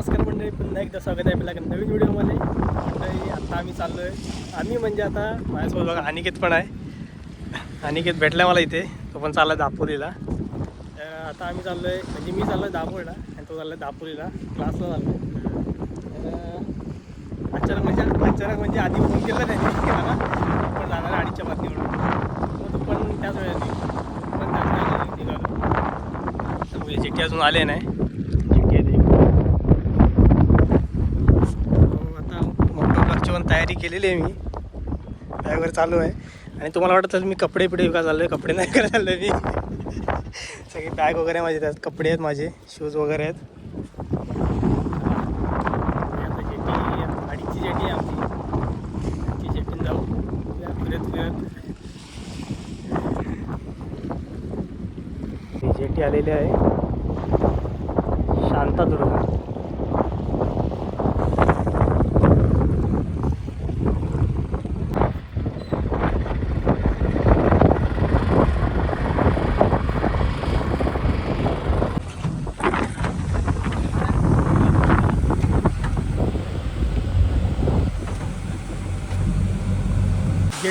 नमस्कार मंडळी पुन्हा एकदा स्वागत आहे आपल्या नवीन व्हिडिओमध्ये. मंडळी आता आम्ही चाललो आहे आम्ही म्हणजे आता माझ्यासोबत बघा अनिकेत पण आहे. अनिकेत भेटला मला इथे. तो पण चालला दापोलीला. तर आता आम्ही चाललो आहे म्हणजे मी चाललो आहे दापोलीला आणि तो चालला आहे दापोलीला. क्लासला चाललो आहे तर अचानक म्हणजे अचानक म्हणजे आधी फोन केला त्यांनी मला. पण जाणार आडीच्या अडीचच्या बातमीवर तो पण त्याच वेळेला पण त्याच वेळेला निघालो तर चिठ्ठी अजून आले नाही चिठ्ठी आहे ती. आता मोठं ब्लॉगची पण तयारी केलेली आहे मी. ड्रायव्हर चालू आहे. आणि तुम्हाला वाटत असेल मी कपडे पिढे विका चाललो आहे कपडे नाही करायला चाललो मी. सगळी बॅग वगैरे माझे त्यात कपडे आहेत माझे शूज वगैरे आहेत. आता जेटी गाडीची जेटी आहे आमची ती जेटीन जाऊ या फिरत फिरत ही जेटी आलेली आहे शांतादुर्गा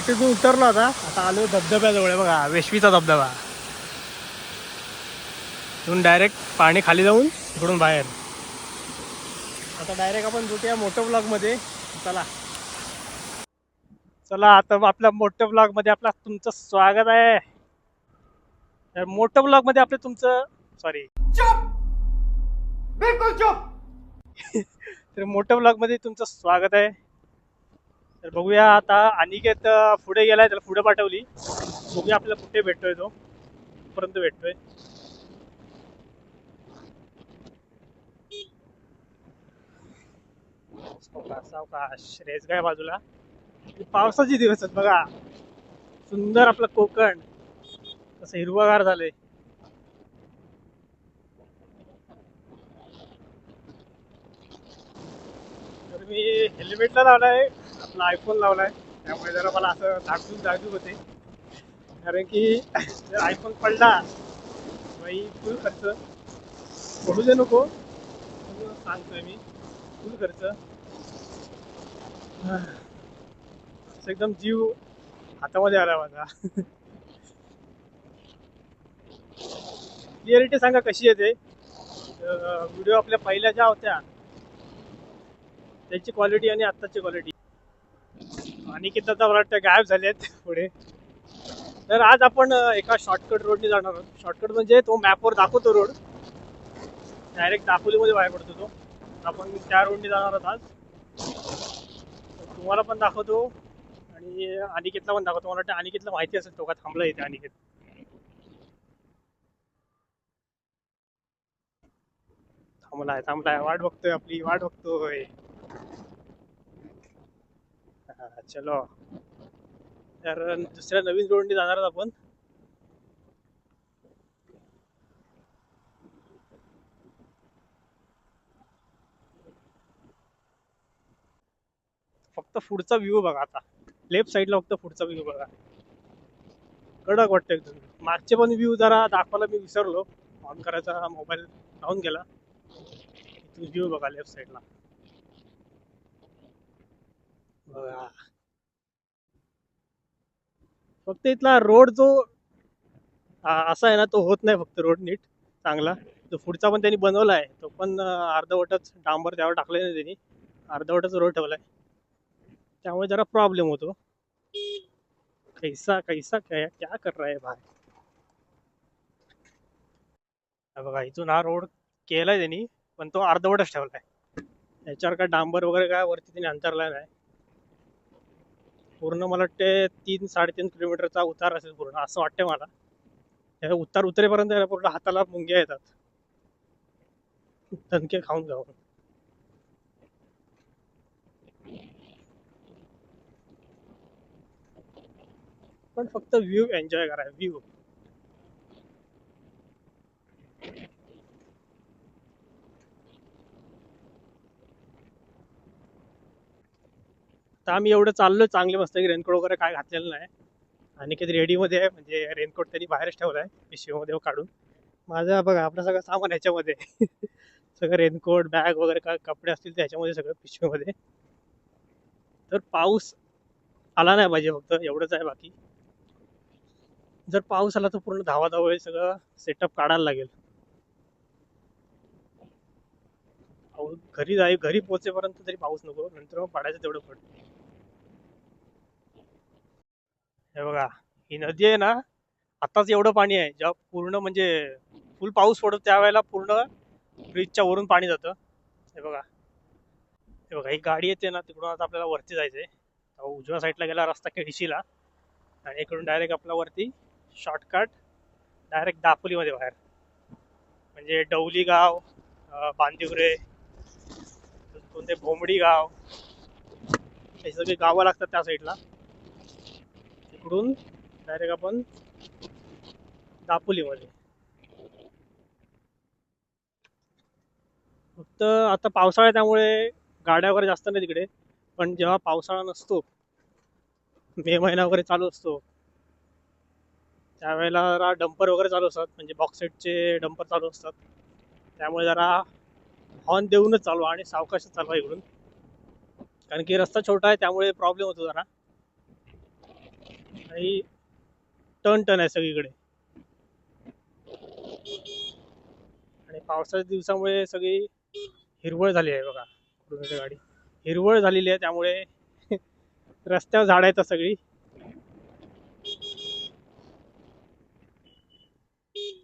जेटीतून उतरलो आता. आता आलो धबधब्याजवळ बघा वेशवीचा धबधबा. इथून डायरेक्ट पाणी खाली जाऊन इकडून बाहेर. आता डायरेक्ट आपण भेटूया मोठ्या ब्लॉगमध्ये चला. चला आता आपल्या मोठ्या ब्लॉगमध्ये आपलं तुमचं स्वागत आहे. तर मोठ्या ब्लॉगमध्ये आपलं तुमचं सॉरी बिल्कुल चुप! तर मोठ्या ब्लॉगमध्ये तुमचं स्वागत आहे. तर बघूया आता अनिकेत पुढे गेलाय त्याला पुढे पाठवली. बघूया आपल्याला कुठे भेटतोय तो. कुठपर्यंत भेटतोय. सावकाश सावकाश. रेस काय बाजूला. पावसाचे दिवस आहेत बघा. सुंदर आपलं कोकण. कसं हिरवगार झालंय. तर मी हेल्मेटला लावलाय. आपला आयफोन लावलाय. त्यामुळे जरा मला असं धाकधूक धाकधूक होते. कारण की जर आयफोन पडला बाई फुल खर्च. पडू दे नको. सांगतोय मी. फुल खर्च. असं एकदम जीव हातामध्ये आला माझा. क्लिअरिटी सांगा कशी येते व्हिडिओ आपल्या पहिल्या ज्या होत्या त्याची क्वालिटी आणि आत्ताची क्वालिटी आणि किती आता मला वाटतं गायब झाले आहेत पुढे. तर आज आपण एका शॉर्टकट रोडने जाणार आहोत. शॉर्टकट म्हणजे तो मॅपवर दाखवतो रोड डायरेक्ट दापोलीमध्ये बाहेर पडतो तो. आपण त्या रोडने जाणार आहोत आज. तुम्हाला पण दाखवतो. आणि अनिकेतला पण दाखवतो. मला वाटतं अनिकेतला माहिती असेल तो का थांबला इथे अनिकेत. थांबलाय थांबलाय. वाट बघतोय आपली. वाट बघतोय हा, चलो. तर दुसऱ्या नवीन रोडने जाणार आहोत आपण. फक्त पुढचा व्ह्यू बघा आता. लेफ्ट साईडला फक्त पुढचा व्ह्यू बघा. कडक वाटतं एकदम. मागचे पण व्ह्यू जरा दाखवायला मी विसरलो. ऑन करायचा मोबाईल राहून गेला. व्ह्यू बघा लेफ्ट साईडला बघा. फक्त इथला रोड जो असा आहे ना तो होत नाही फक्त रोड नीट चांगला. जो पुढचा पण त्यांनी बनवला आहे तो पण अर्धवटच डांबर त्यावर टाकले नाही त्यांनी. अर्धवटच रोड ठेवलाय त्यामुळे जरा प्रॉब्लेम होतो. कैसा कैसा क्या क्या कर रहा है भाई? बघा इथून हा रोड केलाय त्यांनी पण तो अर्धवटच ठेवलाय याच्यावर काय डांबर वगैरे काय वरती त्यांनी अंतरला नाही. पूर्ण मला वाटते तीन साडेतीन किलोमीटरचा उतार असेल पूर्ण असं वाटतंय मला. त्या उतार उतरेपर्यंत पूर्ण हाताला मुंग्या येतात. दणके खाऊन जाऊन. पण फक्त व्ह्यू एन्जॉय करा व्ह्यू. आता आम्ही एवढं चाललो चांगले मस्त की रेनकोट वगैरे काय घातलेलं नाही. आणि कधी रेडीमध्ये आहे म्हणजे रेनकोट त्यांनी बाहेरच ठेवलाय पिशवीमध्ये काढून. माझं बघा आपलं सगळं सामान ह्याच्यामध्ये सगळं रेनकोट बॅग वगैरे काय कपडे असतील त्याच्यामध्ये सगळं पिशवीमध्ये तर पाऊस आला नाही पाहिजे फक्त एवढंच आहे बाकी. जर पाऊस आला तर पूर्ण धावा धावा सगळं सेटअप काढायला लागेल. घरी जाई घरी पोहोचेपर्यंत तरी पाऊस नको नंतर मग पाडायचं तेवढं पडतं. हे बघा ही नदी आहे ना आताच एवढं पाणी आहे जेव्हा पूर्ण म्हणजे फुल पाऊस पडतो त्यावेळेला पूर्ण ब्रिजच्या वरून पाणी जातं. हे बघा. हे बघा ही गाडी येते ना तिकडून आता आपल्याला वरती जायचं आहे उजव्या साईडला गेला रस्ता केडशीला आणि इकडून डायरेक्ट आपला वरती शॉर्टकट डायरेक्ट दापोलीमध्ये बाहेर. म्हणजे डवली गाव बांदिवरे कोणते भोंबडी गाव हे सगळे गावं लागतात त्या साईडला इकडून डायरेक्ट आपण दापोलीमध्ये. फक्त आता पावसाळा त्यामुळे गाड्या वगैरे जास्त नाही तिकडे पण जेव्हा पावसाळा नसतो मे महिना वगैरे चालू असतो त्यावेळेला जरा डंपर वगैरे चालू असतात. म्हणजे बॉक्सेटचे डंपर चालू असतात. त्यामुळे जरा हॉर्न देऊनच चालू आणि सावकाशच आहे इकडून. कारण की रस्ता छोटा आहे त्यामुळे प्रॉब्लेम होतो जरा. आणि टन टन आहे सगळीकडे. आणि पावसाच्या दिवसामुळे सगळी हिरवळ झाली आहे बघा कुटुंबाची गाडी. हिरवळ झालेली आहे त्यामुळे रस्त्यावर झाड आहेत सगळी.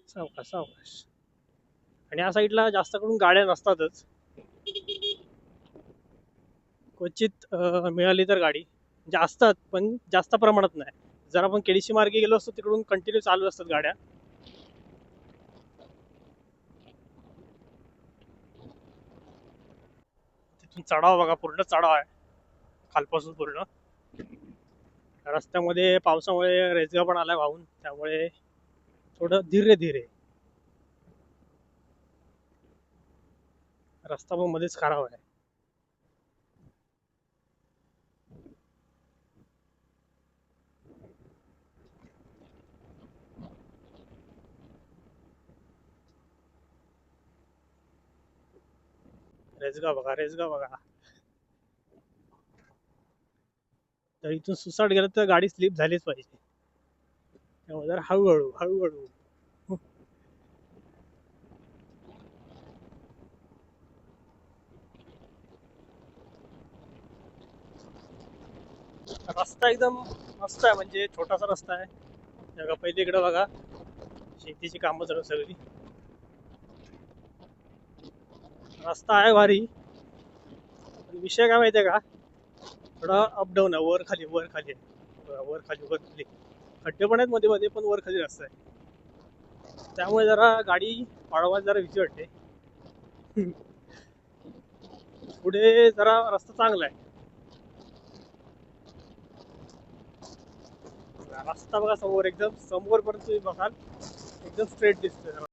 सावकाश सावकाश. आणि या साईडला जास्त करून गाड्या नसतातच. क्वचित मिळाली तर गाडी. म्हणजे असतात पण जास्त प्रमाणात नाही. जर आपण केडीसी मार्गे गेलो असतो तिकडून कंटिन्यू चालू असतात गाड्या. तिथून चढाव बघा पूर्ण चढाव आहे. खालपासून पूर्ण. रस्त्यामध्ये पावसामुळे रेसगा पण आलाय वाहून. त्यामुळे थोडं धीरे धीरे रस्ता पण मध्येच खराब आहे. रेसगा बघा रेसगा बघा. तर इथून सुसाट गेलं तर गाडी स्लिप झालीच पाहिजे. त्यामुळे जर हळूहळू हळूहळू. रस्ता एकदम मस्त आहे म्हणजे छोटासा रस्ता आहे. बघा पहिले इकडं बघा. शेतीची कामं चालू सगळी. रस्ता आहे भारी. पण विषय काय माहितीये का? थोडा अप डाऊन आहे वर खाली वर खाली आहे. वर खाली वर खाली. खड्डे पण आहेत मध्ये मध्ये पण वर खाली रस्ता आहे. त्यामुळे जरा गाडी वाढवायला जरा भीती वाटते. पुढे जरा रस्ता चांगला आहे. रस्ता बघा समोर एकदम समोर पर्यंत तुम्ही बघाल एकदम स्ट्रेट दिसतोय.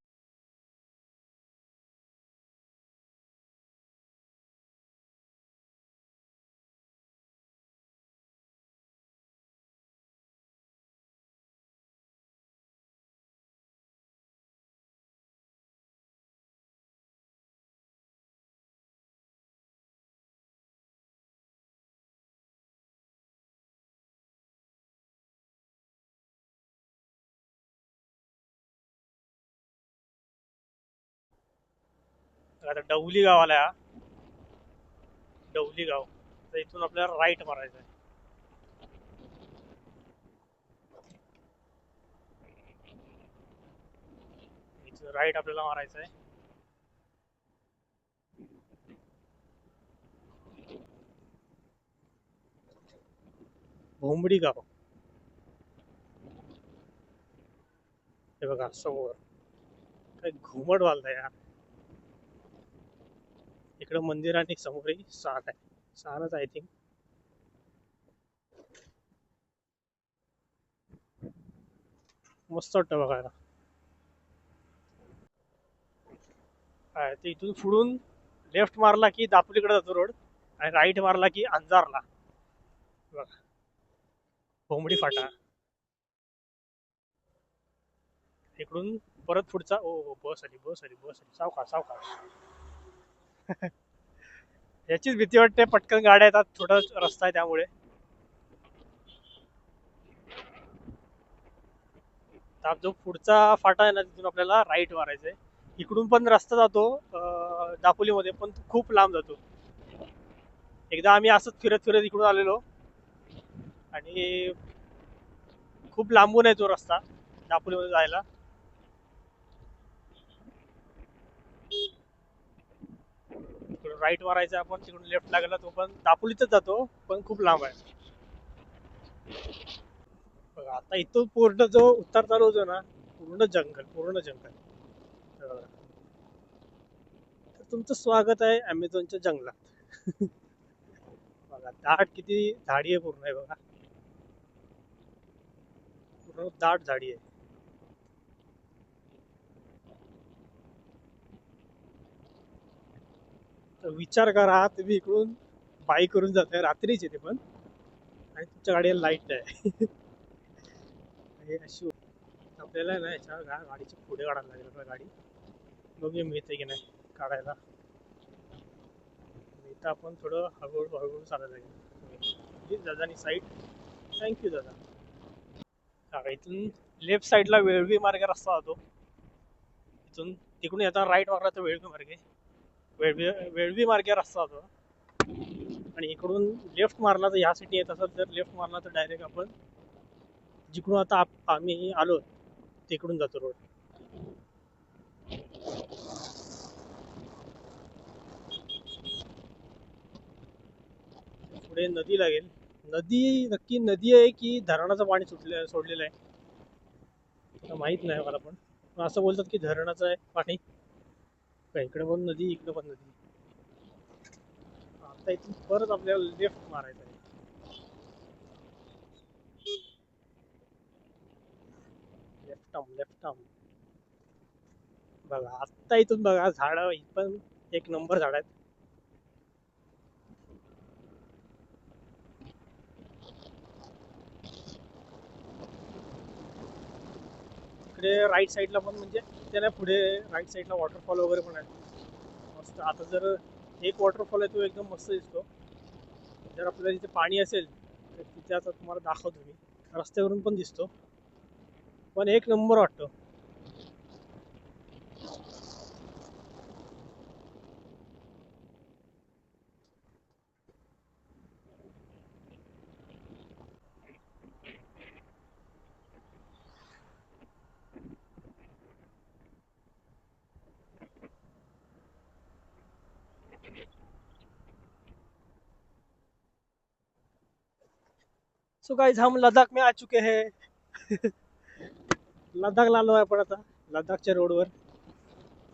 आता डवली गावाला या. डवली गाव. तर इथून आपल्याला राईट मारायचं आहे. इथून राईट आपल्याला मारायचं आहे. भोंबडी गाव. हे बघा समोर. काय घुमट वालत यार. इकडं मंदिर आणि समोरही सात आहे. सहाच आय थिंक. मस्त वाटतं बघायला. काय ते इथून फुडून लेफ्ट मारला की दापोलीकडे जातो रोड आणि राईट मारला की अंजारला. बघा. भोंबडी फाटा. इकडून परत पुढचा ओ हो बस आली बस आली बस आली. सावकाश सावकाश. याचीच भीती वाटते पटकन गाड्या येतात थोडं रस्ता आहे त्यामुळे. जो पुढचा फाटा आहे ना तिथून आपल्याला राईट मारायचा आहे. इकडून पण रस्ता जातो दापोलीमध्ये पण खूप लांब जातो. एकदा आम्ही असंच फिरत फिरत इकडून आलेलो. आणि खूप लांबून आहे तो रस्ता दापोलीमध्ये जायला इकडून राईट मारायचा आपण तिकडून लेफ्ट लागला तो पण. दापोलीतच जातो पण खूप लांब आहे. बघा आता इथून पूर्ण जो उत्तर चालू होतो ना पूर्ण जंगल पूर्ण जंगल. तर तुमचं स्वागत आहे अमेझॉनच्या जंगलात. बघा दाट किती झाडी आहे पूर्ण आहे बघा. पूर्ण दाट झाडी आहे. तर विचार करा तुम्ही इकडून बाईक करून जाताय रात्रीच येते पण. आणि तुमच्या गाडीला लाइट आहे. हे अशी आपल्याला ना याच्या गा- गाडीच्या पुढे काढायला लागेल आपल्या गाडी. बघूया मिळते की नाही काढायला. इथं आपण थोडं हळूहळू हळूहळू चालायला लागेल दादानी साईड थँक्यू दादा. हा, इथून लेफ्ट साईडला वेळवी मार्ग रस्ता जातो. इथून तिकडून येताना राईट मारला तर वेळवी मार्गे वेळवी वेळवी मार्गे रस्ता जातो आणि इकडून लेफ्ट मारला तर ह्या सिटी येत असेल तर लेफ्ट मारला तर डायरेक्ट आपण जिकडून आता आप- आम्ही आलो तिकडून जातो रोड पुढे नदी लागेल. नदी नक्की नदी आहे की धरणाचं पाणी सुटले सोडलेलं आहे? माहीत माहीत नाही मला पण. पण असं बोलतात की धरणाचं आहे पाणी. इकडे पण नदी इकडे पण नदी. आता इथून परत आपल्याला लेफ्ट मारायचं आहे. लेफ्ट आम लेफ्ट आम बघा आत्ता इथून बघा झाड पण एक नंबर झाड आहेत. इकडे राईट साईडला पण म्हणजे. त्याला पुढे राईट साईडला वॉटरफॉल वगैरे पण आहे. मस्त. आता जर एक वॉटरफॉल आहे तो एकदम मस्त दिसतो. जर आपल्याला तिथे पाणी असेल तर तिथे आता तुम्हाला दाखवतो मी. रस्त्यावरून पण दिसतो. पण एक नंबर वाटतो. सो गाइस हम लद्दाख में आ चुके हैं। लद्दाखला आलो आहे आपण आता। लद्दाखच्या रोडवर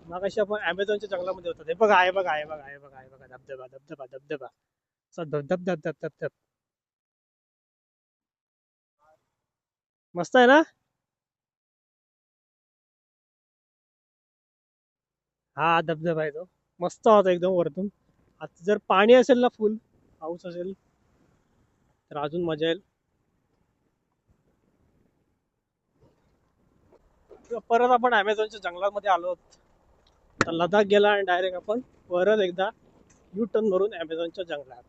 मागाशी आपण ॲमेझॉनच्या जंगलामध्ये होतो हे बघा, आहे बघा आहे बघा आहे बघा आहे, बघा. धबधबा धबधबा धबधबा. असा धबधब धब धब धब धब. मस्त आहे ना? हा, धबधबा आहे तो. मस्त होता एकदम वरतून. आता जर पाणी असेल ना फुल पाऊस असेल तर अजून मजा येईल. परत आपण ॲमेझॉनच्या जंगलामध्ये आलो आहोत. तर लडाख गेला आणि डायरेक्ट आपण परत एकदा यू टर्न भरून ॲमेझॉनच्या जंगलात.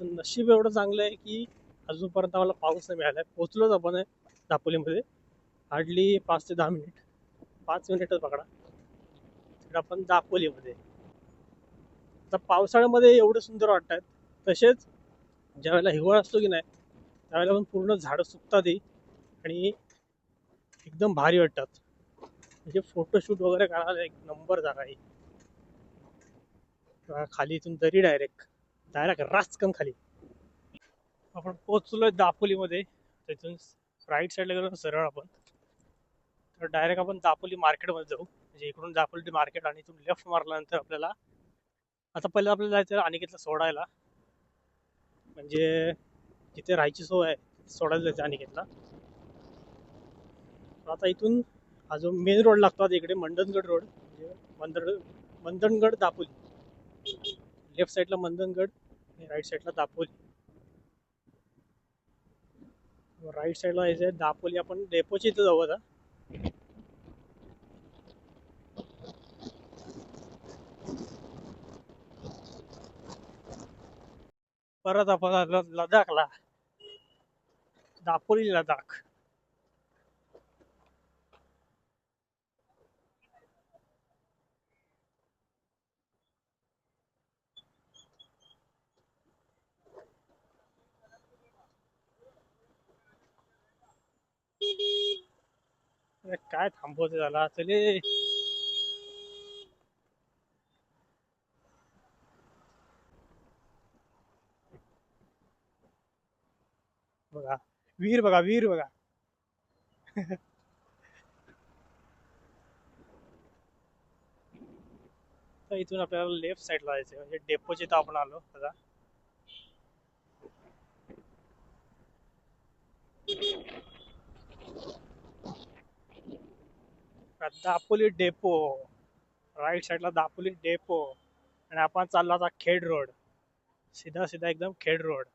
तर नशीब एवढं चांगलं आहे की अजूनपर्यंत आम्हाला पाऊस नाही मिळाला आहे पोचलोच आपण आहे दापोलीमध्ये. हार्डली पाच ते दहा मिनिट. पाच मिनिटच पकडा. तर आपण दापोलीमध्ये. आता पावसाळ्यामध्ये एवढं सुंदर वाटतात तसेच ज्यावेळेला हिवाळा असतो की नाही त्यावेळेला पण पूर्ण झाडं सुकतात आणि एकदम भारी वाटतात. म्हणजे फोटोशूट वगैरे करायला एक नंबर जागा आहे. खाली इथून तरी डायरेक्ट डायरेक्ट राचकन खाली. आपण पोहोचलोय दापोलीमध्ये. तिथून राईट साईडला गेलो ना सरळ आपण. तर डायरेक्ट आपण दापोली मार्केटमध्ये जाऊ. म्हणजे इकडून दापोली मार्केट आणि इथून लेफ्ट मारल्यानंतर आपल्याला आता पहिलं आपल्याला जायचं अनिकेतला सोडायला. म्हणजे जिथे राहायची सोय आहे सोडायला जायचं अनिकेतला. आता इथून हा जो मेन रोड लागतो आता इकडे मंडनगड रोड म्हणजे मंदर मंदनगड दापोली. लेफ्ट साईडला मंदनगड राईट साईडला दापोली. राईट साईडला यायचं आहे दापोली आपण डेपोच्या इथं जाऊ आता. परत आपण लडाखला दापोली लडाख अरे काय थांबवते झाला चले. बघा वीर बघा वीर बघा. तर इथून आपल्याला लेफ्ट साईडला जायचं म्हणजे डेपोच्या इथं आपण आलो आता दापोली डेपो राईट साईडला दापोली डेपो आणि आपण चाललो आता खेड रोड. सीधा सीधा एकदम खेड रोड.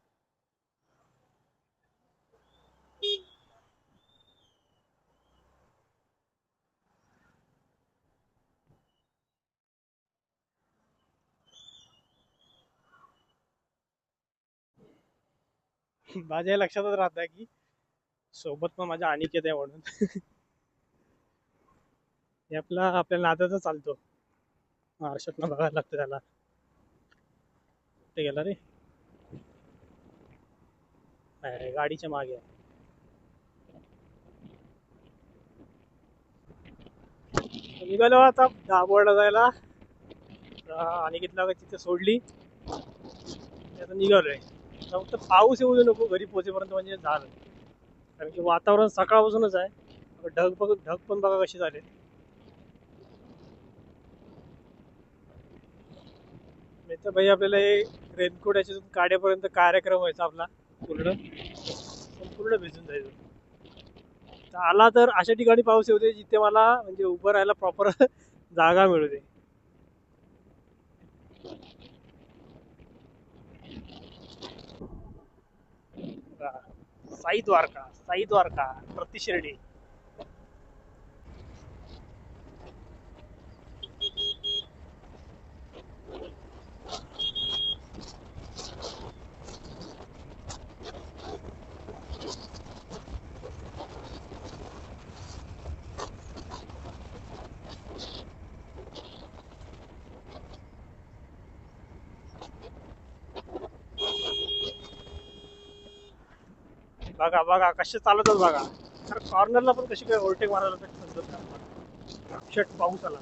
माझ्या लक्षातच राहत आहे की सोबत पण माझ्या अनिकेत आहे म्हणून. हे आपला आपल्या नादाचा चालतो. आरशातनं बघायला लागतं त्याला. कुठे गेला रे? गाडीच्या मागे आहे. निघालो आता दाबोडला जायला. आणि किती अनिकेतला तिथे सोडली. आता निघालोय. फक्त पाऊस येऊ नको घरी पोहोचेपर्यंत म्हणजे झालं. कारण की वातावरण सकाळपासूनच आहे. ढग बघ ढग पण बघा कसे झाले तर भाई आपल्याला हे रेनकोट याच्यातून काढेपर्यंत कार्यक्रम व्हायचा आपला. पूर्ण? संपूर्ण भिजून जायचं. तर आला तर अशा ठिकाणी पाऊस येऊ दे जिथे मला म्हणजे उभं राहायला प्रॉपर जागा मिळू दे. साई द्वारका साई द्वारका प्रति बघा बघा कसे चालतच बघा. तर कॉर्नरला पण कशी काय ओव्हरटेक मारायला समजत नाही शर्ट पाऊस आला.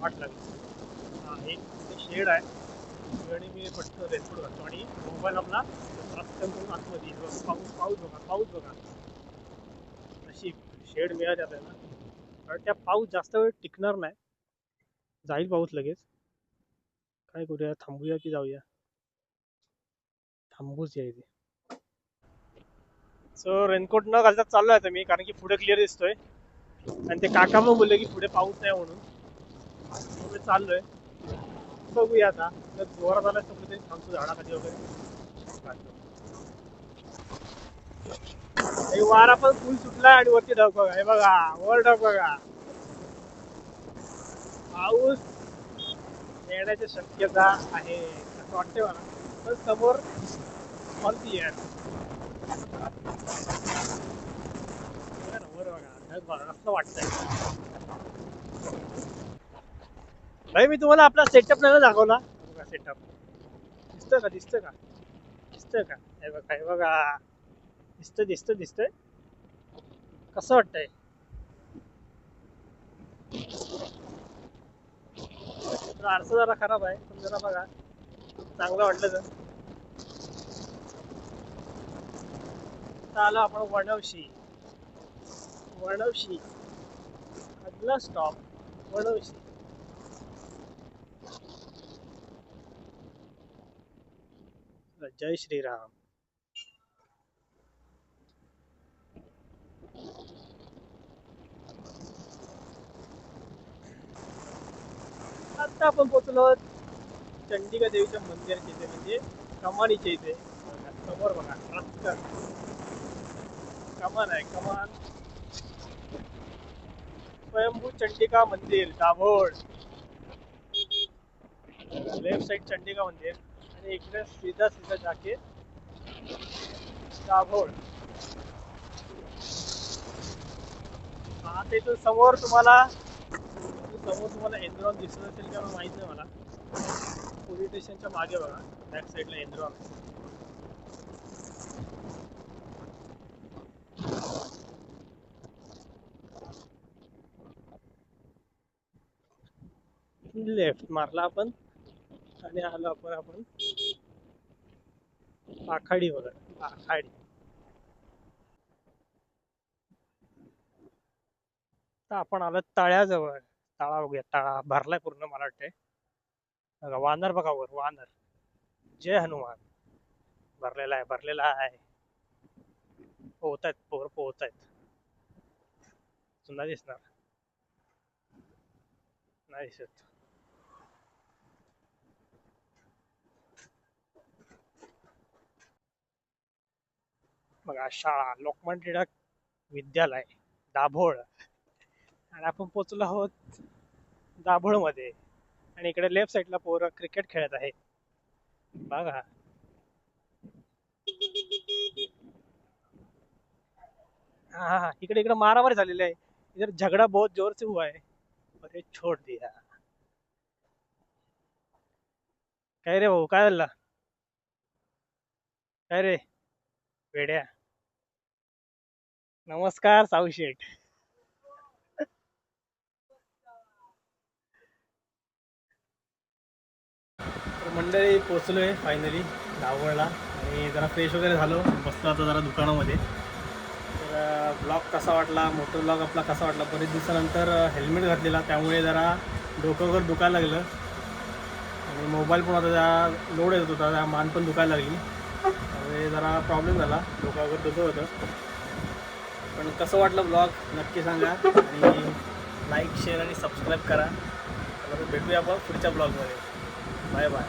वाट लागली एक शेड आहे. आणि मी पटकन रेनकोट घालतो. आणि मोबाईल आपला रस्त्यातून आतमध्ये पाऊस पाऊस बघा पाऊस बघा. अशी शेड मिळाली आपल्याला. कारण त्या पाऊस जास्त वेळ टिकणार नाही. जाईल पाऊस लगेच. काय करूया? थांबूया की जाऊया? थांबूच या इथे. सो रेनकोट न घालता चाललोय आता मी कारण की पुढे क्लिअर दिसतोय. आणि ते काका पण बोलले की पुढे पाऊस नाही म्हणून. पुढे चाललोय. बघूया आता. जर जोरात आला तर कुठेतरी थांबतो झाडाखाली वगैरे. वारा पण फुल सुटलाय आणि वरती ढग बघा. हे बघा वर ढग बघा. पाऊस येण्याची शक्यता आहे. असं वाटतंय मला. पण समोर ऑल आहे. भाई मी तुम्हाला आपला सेटअप नाही दाखवला. बघा सेटअप दिसतोय का? दिसतोय का? दिसतोय का? हे बघा हे बघा. दिसतंय दिसतंय दिसतंय. कसं वाटतंय? आरसा जरा खराब आहे पण जरा बघा. चांगलं वाटलं तर. आता आपण वणवशी वणवशी अगला स्टॉप वणवशी जय श्रीराम. आता आपण पोचलो चंडिका देवीच्या मंदिर इथे म्हणजे कमानीच्या इथे. समोर बघा कमान आहे कमान स्वयंभू चंडिका मंदिर दाभोळ. लेफ्ट साइड चंडिका मंदिर. आणि इकडे सीधा सीधा जाके दाभोळ. आता इथून समोर तुम्हाला समोर तुम्हाला एनरॉन दिसत असेल का माहीत नाही मला. पोलीस स्टेशनच्या मागे बघा बॅक साईडला एनरॉन लेफ्ट मारला आपण आणि आलो आपण आपण आखाडी वगैरे आखाडी. आपण आलो तळ्याजवळ तळा बघूया तळा भरलाय पूर्ण मला वाटतंय. बघा वानर बघा वर वानर. जय हनुमान. भरलेला आहे भरलेला आहे. पोहत आहेत पोर पोहत आहेत सुद्धा दिसणार. नाही दिसत. बघा शाळा लोकमान्य टिळक विद्यालय दाभोळ. आणि आपण पोचलो आहोत दाभोळमध्ये. आणि इकडे लेफ्ट साईडला पोरं क्रिकेट खेळत आहे बघा. हा हा इकडे इकडे मारामारी झालेली आहे. इधर झगडा बहुत जोर से हुआ है. अरे छोड़ दिया. काय रे भाऊ? काय झालं? काय रे? वेड्या नमस्कार साऊ शेठ. तर मंडळी पोचलोय फायनली दावळला आणि जरा फ्रेश वगैरे झालो. बसलो आता जरा दुकानामध्ये. तर ब्लॉग कसा वाटला? मोटर ब्लॉग आपला कसा वाटला? बरेच दिवसानंतर हेल्मेट घातलेला. त्यामुळे जरा डोकं वगैरे दुखायला लागलं. आणि मोबाईल पण आता जरा लोड येत होता. त्या मान पण दुखायला लागली. त्यामुळे जरा प्रॉब्लेम झाला. डोकं वगैरे होतं. पण कसं वाटलं ब्लॉग नक्की सांगा. आणि लाईक शेअर आणि सबस्क्राईब करा. भेटूया आपण पुढच्या ब्लॉगमध्ये बाय बाय